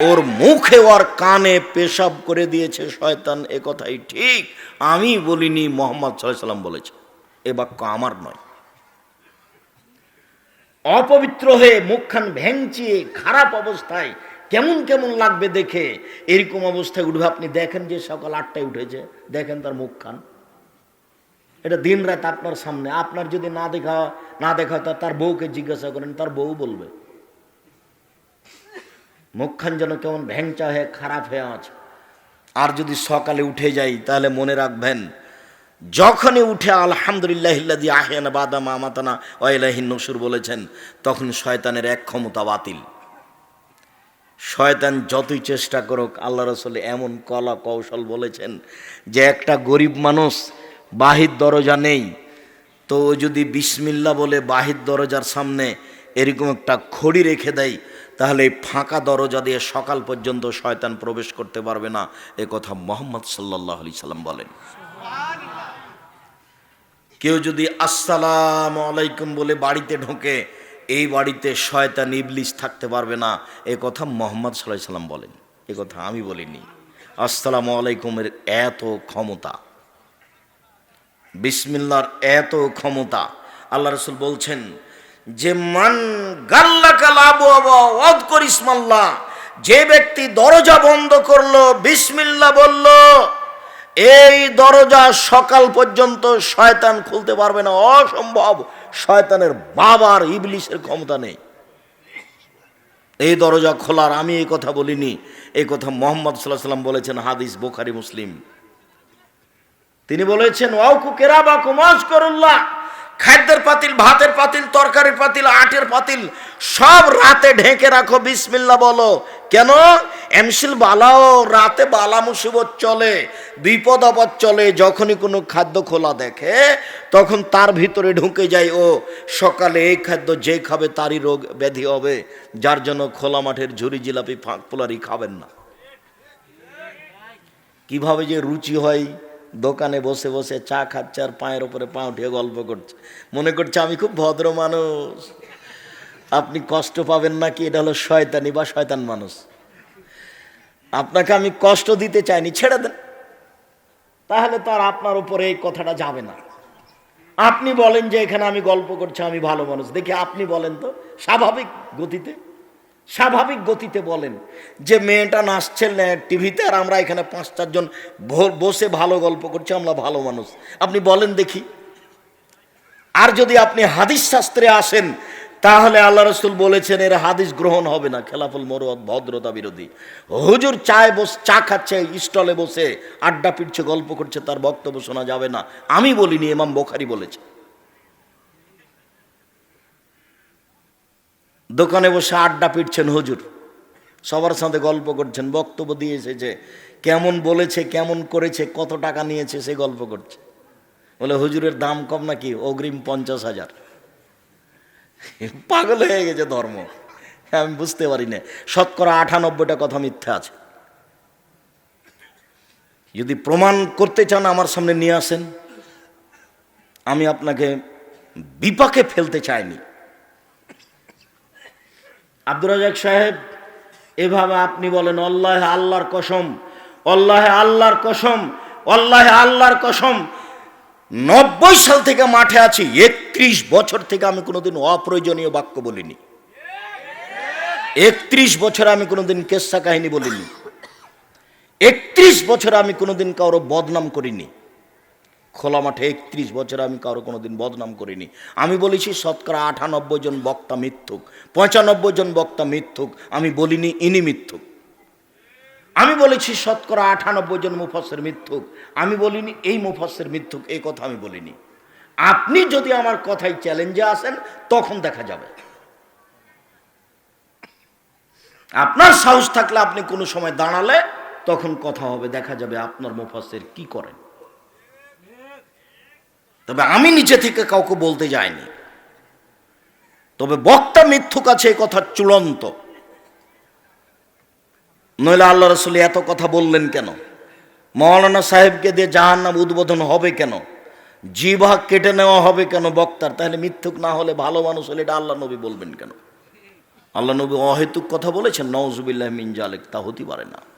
ওর মুখে ওর কানে পেশাব করে দিয়েছে শয়তান, এ কথাই ঠিক। আমি বলিনি, মোহাম্মদ সাল্লাম বলেছে। এ বাক্য আমার নয়। অপবিত্র হয়ে মুখখান ভেঙচিয়ে খারাপ অবস্থায় কেমন কেমন লাগবে দেখে, এরকম অবস্থায় উঠবে। আপনি দেখেন যে সকাল আটটায় উঠেছে, দেখেন তার মুখখান। এটা দিন রাত আপনার সামনে। আপনার যদি না দেখা না দেখা তার বউকে জিজ্ঞাসা করেন, তার বউ বলবে। মুখখান যেন কেমন ভ্যাংচা হয়ে, খারাপ হয়ে আছে আর যদি সকালে উঠে যাই, তাহলে মনে রাখবেন, যখনই উঠে আলহামদুলিল্লাহ ইল্লাদি আহিয়ানা বাদা মামাতানা ওয়াইলাহিন নসুর বলেছেন, তখন শয়তানের এক ক্ষমতা বাতিল। শয়তান যতই চেষ্টা করুক, আল্লাহ রসুল এমন কলা কৌশল বলেছেন যে একটা গরিব মানুষ বাহির দরজা নেই, তো যদি বিসমিল্লা বলে বাহির দরজার সামনে এরকম একটা খড়ি রেখে দেয় তাহলে এই ফাঁকা দরজা দিয়ে সকাল পর্যন্ত শয়তান প্রবেশ করতে পারবে না, এ কথা মোহাম্মদ সাল্লাহ আলি সাল্লাম বলেন। কেউ যদি আসসালাম আলাইকুম বলে বাড়িতে ঢোকে, এই বাড়িতে শয়তান ইবলিশ থাকতে পারবে না, এ কথা মোহাম্মদ সাল্লাহ সাল্লাম বলেন। এ কথা আমি বলিনি। আসসালামু আলাইকুমের এত ক্ষমতা, বিসমিল্লার এত ক্ষমতা, আল্লাহ রসুল বলছেন যে মান গাল্লা কালাবু অদ করিসমাল্লাহ যে ব্যক্তি দরজা বন্ধ করল বিসমিল্লা বলল, এই দরজা সকাল পর্যন্ত শয়তান খুলতে পারবে না। অসম্ভব, শয়তানের বাবার ইবলিশের ক্ষমতা নেই। এই দরজা খোলার আমি এই কথা বলিনি। এই কথা মোহাম্মদ সাল্লাহ সাল্লাম বলেছেন, হাদিস বোখারি, মুসলিম। তিনি বলেছেন, ওয়াউকু কেরাবা কুমাজ করুল্লাহ খাদ্যের পাতিল, ভাতের পাতিল, তরকারির পাতিল, আটের পাতিল, সব রাতে ঢেকে রাখো বিসমিল্লা বলো। কেন? এমসিল বালাও রাতে বালা মুসিবত চলে, বিপদ আপদ চলে, যখনই কোনো খাদ্য খোলা দেখে, তখন তার ভিতরে ঢুকে যায়, ও, সকালে এই খাদ্য যে খাবে তারই রোগ ব্যাধি হবে, যার জন্য খোলা মাঠের ঝুরি জিলাপি, ফাঁক পোলারি খাবেন না। কীভাবে যে রুচি হয় দোকানে বসে বসে চা খাচ্ছে আর পায়ের ওপরে পা উঠিয়ে গল্প করছে। মনে করছে আমি খুব ভদ্র মানুষ। আপনি কষ্ট পাবেন না কি এটা হলো শয়তানি বা শয়তান মানুষ। আপনাকে আমি কষ্ট দিতে চাইনি, ছেড়ে দেন। তাহলে তো আর আপনার উপরে এই কথাটা যাবে না। আপনি বলেন যে এখানে আমি গল্প করছি, আমি ভালো মানুষ। দেখি আপনি বলেন তো, স্বাভাবিক গতিতে? স্বাভাবিক গতিতে বলেন যে মেয়েটা নাচছে টিভিতে আর আমরা এখানে পাঁচ চারজন বসে ভালো গল্প করছি, আমরা ভালো মানুষ। আপনি বলেন দেখি। আর যদি আপনি হাদিস শাস্ত্রে আসেন, তাহলে আল্লাহ রসুল বলেছেন, এর হাদিস গ্রহণ হবে না, খেলাফুল মরুয়াদ, ভদ্রতা বিরোধী। হুজুর চায় বস, চা খাচ্ছে, স্টলে বসে আড্ডা পিটছে, গল্প করছে, তার বক্তব্য শোনা যাবে না। আমি বলিনি এমাম বোখারি বলেছে। দোকানে বসে আড্ডা পিটছেন হুজুর। সবার সাথে গল্প করছেন, বক্তব্য দিয়ে এসেছে, কেমন বলেছে, কেমন করেছে, কত টাকা নিয়েছে, সে গল্প করছে। বলে, হুজুরের দাম কম নাকি? অগ্রিম পঞ্চাশ হাজার। পাগল হয়ে গেছে ধর্ম। আমি বুঝতে পারি না। শতকরা আটানব্বইটা কথা মিথ্যা আছে। যদি প্রমাণ করতে চান, আমার সামনে নিয়ে আসেন। আমি আপনাকে বিপাকে ফেলতে চাইনি। আব্দুর রাজাক সাহেব, এভাবে আপনি বলেন অল্লাহে আল্লাহর কসম অল্লাহে আল্লাহর কসম অল্লাহে আল্লাহর কসম। নব্বই সাল থেকে মাঠে আছি, একত্রিশ বছর থেকে আমি কোনোদিন অপ্রয়োজনীয় বাক্য বলিনি। একত্রিশ বছর আমি কোনোদিন কেসা কাহিনী বলিনি। একত্রিশ বছর আমি কোনোদিন কারও বদনাম করিনি। খোলা মাঠে একত্রিশ বছর আমি কারও কোনোদিন বদনাম করিনি। আমি বলেছি, শতকরা আটানব্বই জন বক্তা মিথ্যুক। পঁচানব্বই জন বক্তা মিথ্যুক। আমি বলিনি, ইনি মিথ্যুক। আমি বলেছি, শতকরা আটানব্বই জন মুফাসের মিথ্যুক। আমি বলিনি, এই মুফাসের মিথ্যুক, এই কথা আমি বলিনি। আপনি যদি আমার কথায় চ্যালেঞ্জে আসেন, তখন দেখা যাবে। আপনার সাহস থাকলে আপনি কোনো সময় দাঁড়ালে, তখন কথা হবে, দেখা যাবে আপনার মুফাসের কি করেন। তবে আমি নিচে থেকে কাউকে বলতে যাইনি। তবে বক্তা মিথ্যুক আছে, এ কথা চূড়ান্ত। নইলে আল্লাহ রসুল এত কথা বললেন কেন? মৌলানা সাহেবকে দিয়ে জাহান নাম উদ্বোধন হবে কেন? জিভা কেটে নেওয়া হবে কেন বক্তার? তাহলে মিথ্যুক না হলে ভালো মানুষ হলে এটা আল্লাহ নবী বলবেন কেন? আল্লাহ নবী অহেতুক কথা বলেছেন নওজুবিল্লাহ মিন জালেক, তা হতে পারে না।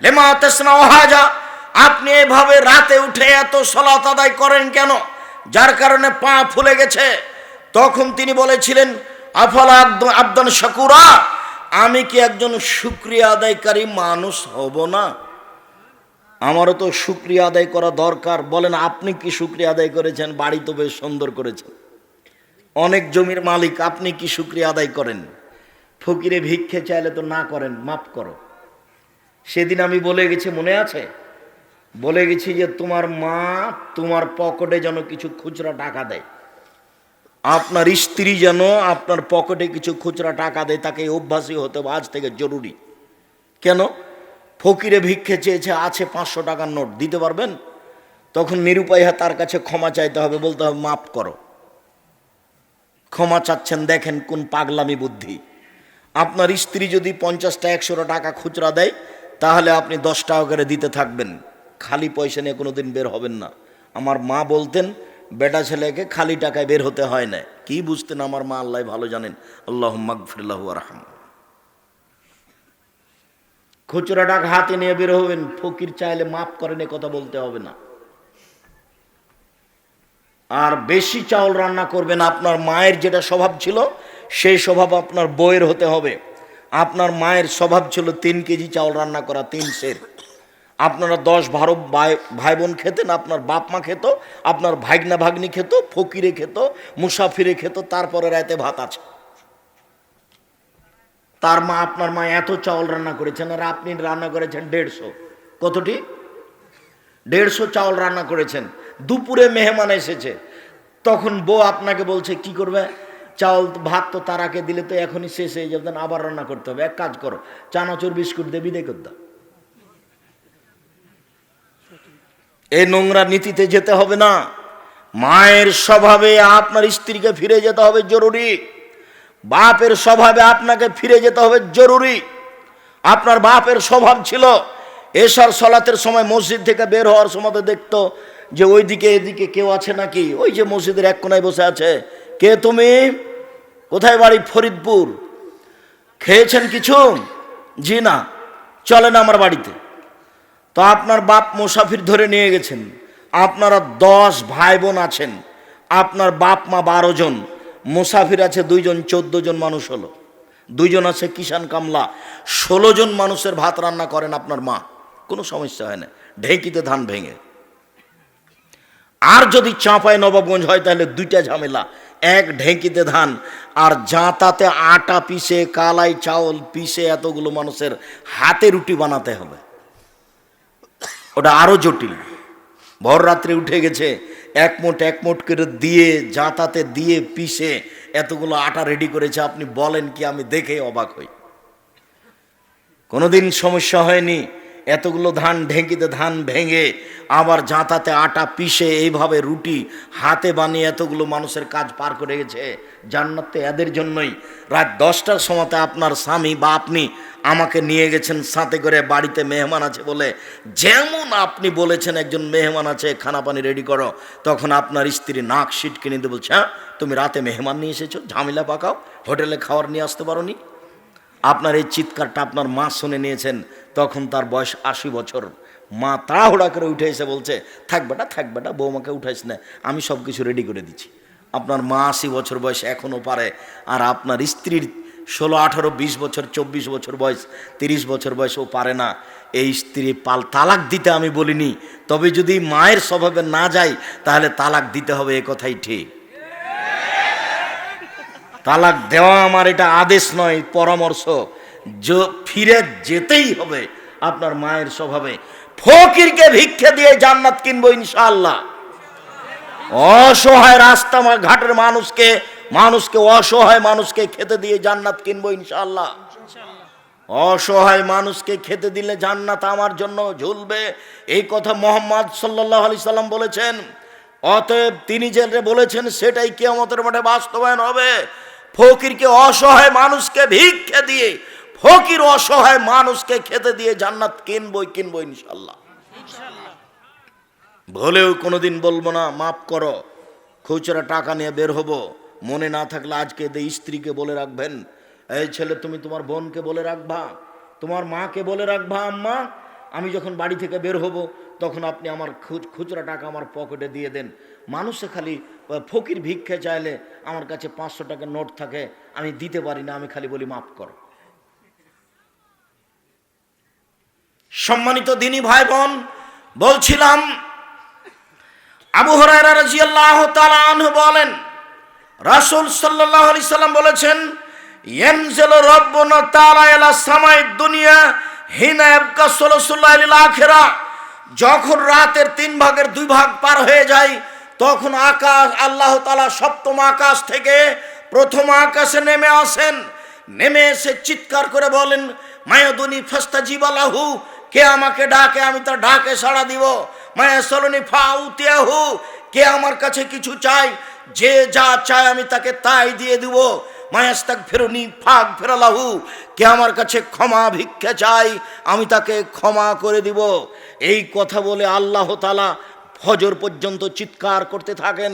লেমা তেসনা ওহাজা, আপনি এভাবে রাতে উঠে এত সলাত আদায় করেন কেন? যার কারণে পা ফুলে গেছে। তখন তিনি বলেছিলেন, আফালা আব্দ- আব্দান শাকুরা, আমি কি একজন শুক্রিয়া আদায়কারী মানুষ হব না? আমারও তো শুক্রিয়া আদায় করা দরকার। বলেন, আপনি কি শুক্রিয়া আদায় করেছেন? বাড়ি তো বেশ সুন্দর করেছেন। অনেক জমির মালিক, আপনি কি শুক্রিয়া আদায় করেন? ফকিরে ভিক্ষে চাইলে তো না করেন, মাফ করো। সেদিন আমি বলে গেছি, মনে আছে? বলে গেছি যে তোমার মা তোমার পকেটে যেন কিছু খুচরা টাকা দেয়। আপনার স্ত্রী যেন আপনার পকেটে কিছু খুচরা টাকা দেয়, তাকে এই অভ্যাসই হতে হবে, আজ থেকে জরুরি। কেন? ফকিরে ভিক্ষে চেয়েছে, আছে পাঁচশো টাকার নোট, দিতে পারবেন? তখন নিরুপায় তার কাছে ক্ষমা চাইতে হবে, বলতে হবে, মাফ করো। ক্ষমা চাচ্ছেন, দেখেন কোন পাগলামি বুদ্ধি। আপনার স্ত্রী যদি পঞ্চাশটা, একশোটা টাকা খুচরা দেয় তাহলে আপনি দশ টাকা করে দিতে থাকবেন। খালি পয়সা নিয়ে কোনো দিন বের হবেন না। আমার মা বলতেন, বেটা ছেলেকে খালি টাকায় বের হতে হয় না। কি বুঝতেন আমার মা, আল্লাহ ভালো জানেন। আল্লাহ মাগফিল্লাহ রাহম খুচরা টাকা হাতে নিয়ে বের হবেন, ফকির চাইলে মাফ করেন, এ কথা বলতে হবে না। আর বেশি চাউল রান্না করবেন, আপনার মায়ের যেটা স্বভাব ছিল, সেই স্বভাব আপনার বইয়ের হতে হবে। আপনার মায়ের স্বভাব ছিল তিন কেজি চাউল রান্না করা, তিন সের। আপনারা দশ ভাই ভাই বোন খেতেন, আপনার বাপ মা খেত, আপনার ভাগনা ভাগ্নি খেত, ফকিরে খেত, মুসাফিরে খেত, তারপরে রাতে ভাত আছে। তার মা, আপনার মা এত চাউল রান্না করেছেন, আর আপনি রান্না করেছেন দেড়শো। কতটি? দেড়শো চাউল রান্না করেছেন। দুপুরে মেহমান এসেছে। তখন বউ আপনাকে বলছে, কি করবে? চাউল ভাত তো তারাকে দিলে তো এখনই শেষ হয়ে যাবে আবার রান্না করতে হবে। এক কাজ করো, চানাচুর, বিস্কুট দেবি দেখে দাও। এই নোংরা নীতিতে যেতে হবে না। মায়ের স্বভাবে আপনার স্ত্রীকে ফিরে যেতে হবে জরুরি। বাপের স্বভাবে আপনাকে ফিরে যেতে হবে জরুরি। আপনার বাপের স্বভাব ছিল এসার সলাতের সময় মসজিদ থেকে বের হওয়ার সময় দেখতো যে ওইদিকে এদিকে কেউ আছে নাকি? ওই যে মসজিদের এক কোনায় বসে আছে। কে তুমি? কোথায় বাড়ি? ফরিদপুর। খেয়েছেন কিছু? জি না। চলেন আমার বাড়িতে। তো আপনার বাপ মুসাফির ধরে নিয়ে গেছেন। আপনারা দশ ভাই বোন আছেন। আপনার বাপ মা বারো জন। মুসাফির আছে দুইজন, চোদ্দ জন মানুষ হলো। দুইজন আছে কিষান কামলা। ষোলো জন মানুষের ভাত রান্না করেন আপনার মা। কোনো সমস্যা হয় না। ঢেঁকিতে ধান ভেঙে। আর যদি চাঁপায় নবাবগঞ্জ হয়, তাহলে দুইটা ঝামেলা। এক ঢেঁকিতে ধান, আর জাঁতাতে আটা পিষে, কালাই চাউল পিষে এতগুলো মানুষের হাতে রুটি বানাতে হবে। ওটা আরও জটিল। ভর রাত্রে উঠে গেছে, এক মোট এক মোট করে দিয়ে, জাঁতাতে দিয়ে পিষে এতগুলো আটা রেডি করেছে, আপনি বলেন কি আমি দেখে অবাক হই। কোনোদিন সমস্যা হয়নি এতগুলো ধান ঢেঁকিতে ধান ভেঙে আবার জাঁতাতে আটা পিষে এইভাবে রুটি হাতে বানিয়ে এতগুলো মানুষের কাজ পার করে গেছে জান্নাত এদের জন্যই। রাত দশটার সময়তে আপনার স্বামী বা আপনি আমাকে নিয়ে গেছেন সাথে করে বাড়িতে মেহমান আছে বলে। যেমন আপনি বলেছেন একজন মেহমান আছে খানা পানি রেডি করো। তখন আপনার স্ত্রী নাক সিট কিনে দিয়ে বলছে হ্যাঁ তুমি রাতে মেহমান নিয়ে এসেছ, ঝামেলা পাকাও, হোটেলে খাবার নিয়ে আসতে পারো নি আপনার এই চিৎকারটা আপনার মা শুনে নিয়েছেন, তখন তার বয়স আশি বছর। মা তাড়াহুড়া করে উঠে এসে বলছে, থাক বেটা থাক বেটা, বৌমাকে উঠাইস না, আমি সব কিছু রেডি করে দিচ্ছি। আপনার মা আশি বছর বয়স এখনও পারে, আর আপনার স্ত্রীর ষোলো, আঠারো, বিশ বছর, চব্বিশ বছর বয়স, তিরিশ বছর বয়স ও পারে না। এই স্ত্রী পাল তালাক দিতে আমি বলিনি, তবে যদি মায়ের স্বভাবে না যায়, তাহলে তালাক দিতে হবে এ কথাই ঠিক। তালাক দেওয়া আমার এটা আদেশ নয়, পরামর্শ। ফিরে যেতেই হবে আপনার মায়ের স্বভাবে। ফকিরকে ভিক্ষা দিয়ে জান্নাত কিনবো ইনশাল্লাহ অসহায় রাস্তা ঘাটের মানুষকে মানুষকে, অসহায় মানুষকে খেতে দিয়ে জান্নাত কিনবো ইনশাল্লাহ অসহায় মানুষকে খেতে দিলে জান্নাত আমার জন্য ঝুলবে। এই কথা মোহাম্মদ সাল্লাহ আলি সাল্লাম বলেছেন। অতএব তিনি যে বলেছেন সেটাই কেয়ামতের মাঠে বাস্তবায়ন হবে। ফকিরকে অসহায় মানুষকে ভিক্ষে দিয়ে, ফকির অসহায় মানুষকে খেতে দিয়ে জান্নাত কিনবই কিনবো ইনশাল্লাহ ভুলেও কোনোদিন বলব না, মাফ করো, খুচরা টাকা নিয়ে বের হব। মনে না থাকলে আজকে এই স্ত্রীকে বলে রাখবেন, এই ছেলে, তুমি তোমার বোনকে বলে রাখবা, তোমার মাকে বলে রাখবা, আম্মা, আমি যখন বাড়ি থেকে বের হব, তখন আপনি আমার খুচরা টাকা আমার পকেটে দিয়ে দেন। মানুষে খালি ফকির ভিক্ষে চাইলে আমার কাছে পাঁচশো টাকা নোট থাকে, আমি দিতে পারি না, আমি খালি বলি মাফ করো। সম্মানিত দিনী ভাই বোন বলছিলাম, আবু হরাইরা রাদিয়াল্লাহু তাআলা বলেন, রাসূল আলাইহি সাল্লাম বলেছেন ইলা সামাই দুনিয়া যখন রাতের তিন ভাগের দুই ভাগ পার হয়ে যায় তখন আকাশ, আল্লাহ তালা সপ্তম আকাশ থেকে প্রথম আকাশে নেমে আসেন। নেমে এসে চিৎকার করে বলেন মায়াদুনি ফাস্তা জিবালাহু কে আমাকে ডাকে? আমি তার ডাকে সাড়া দিব। মায়া সলনি ফাউতিয়াহু, কে আমার কাছে কিছু চাই যে যা চায় আমি তাকে তাই দিয়ে দিব। মায়াস্তাক ফেরুনি ফাগ ফেরালাহু কে আমার কাছে ক্ষমা ভিক্ষা চাই আমি তাকে ক্ষমা করে দিব। এই কথা বলে আল্লাহ তালা ফজর পর্যন্ত চিৎকার করতে থাকেন।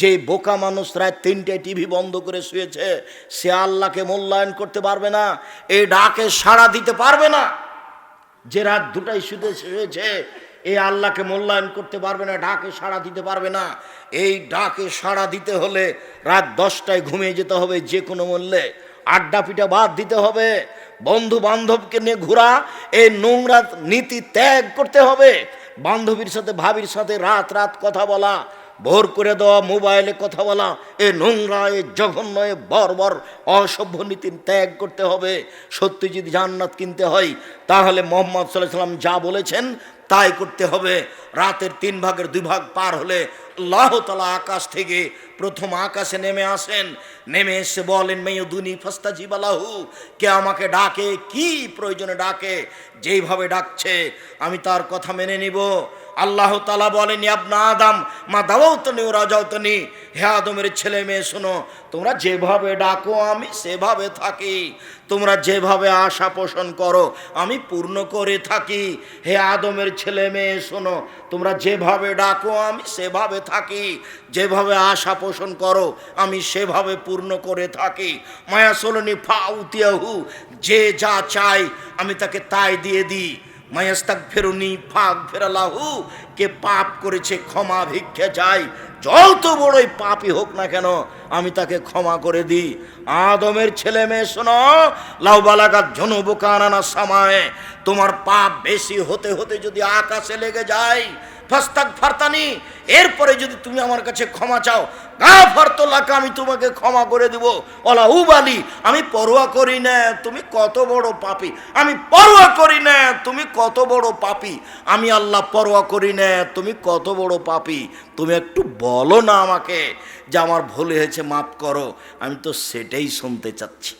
যে বোকা মানুষ রায় তিনটে টিভি বন্ধ করে শুয়েছে, সে আল্লাহকে মূল্যায়ন করতে পারবে না এই ডাকে সাড়া দিতে পারবে না। যে রাত দুটাই শুতে শুয়েছে এই আল্লাহকে মূল্যায়ন করতে পারবে না, ডাকে সাড়া দিতে পারবে না। এই ডাকে সাড়া দিতে হলে রাত দশটায় ঘুমিয়ে যেতে হবে যে কোনো মূল্যে। আড্ডা পিঠা বাদ দিতে হবে। বন্ধু বান্ধবকে নিয়ে ঘোরা এই নোংরা নীতি ত্যাগ করতে হবে। বান্ধবীর সাথে, ভাবির সাথে রাত রাত কথা বলা, ভোর করে দেওয়া মোবাইলে কথা বলা, এ নোংরা, এ জঘন্য, এ বর্বর, অসভ্য নীতি ত্যাগ করতে হবে। সত্যি যদি জান্নাত কিনতে হয়। তাহলে মোহাম্মদ সাল্লাহ সাল্লাম যা বলেছেন তাই করতে হবে। রাতের তিন ভাগের দুই ভাগ পার হলে আল্লাহ তালা আকাশ থেকে প্রথম আকাশে নেমে আসেন। নেমে এসে বলেন মেয়দুনি ফাস্তা জিবালাহু কে আমাকে ডাকে, কি প্রয়োজনে ডাকে, যেইভাবে ডাকছে, আমি তার কথা মেনে নিব। আল্লাহ তালা বলেনি আপনা আদাম, মা দাওয়াও তো নি ওরা যাও তো নি হে আদমের ছেলে মেয়ে, শোনো, তোমরা যেভাবে ডাকো, আমি সেভাবে থাকি। তোমরা যেভাবে আশা পোষণ করো, আমি পূর্ণ করে থাকি। হে আদমের ছেলে মেয়ে, শোনো, তোমরা যেভাবে ডাকো, আমি সেভাবে থাকি। যেভাবে আশা পোষণ করো, আমি সেভাবে পূর্ণ করে থাকি। মায়া সোলনি ফাউতিয়াহু, যে যা চাই আমি তাকে তাই দিয়ে দিই। মায়াস্তাক ফেরুনি ফাগ ফেরালাহু কে পাপ করেছে ক্ষমা ভিক্ষে চাই। যত বড়ই পাপই হোক না কেন, আমি তাকে ক্ষমা করে দিই। আদমের ছেলে মেয়ে শোনো লাউবালাগাত জনবুকানানা সামায়, তোমার পাপ বেশি হতে হতে যদি আকাশে লেগে যায় ফাস্তাক ফারতানি এরপরে যদি তুমি আমার কাছে ক্ষমা চাও গা ফারতলাকে আমি তোমাকে ক্ষমা করে দিব। ওলা উবালি আমি পরোয়া করি না, তুমি কত বড় পাপি। আমি পরোয়া করি না, তুমি কত বড় পাপি। আমি আল্লাহ পরোয়া করি না, তুমি কত বড় পাপি। তুমি একটু বলো না আমাকে যে আমার ভুল হয়েছে, মাফ করো। আমি তো সেটাই শুনতে চাচ্ছি।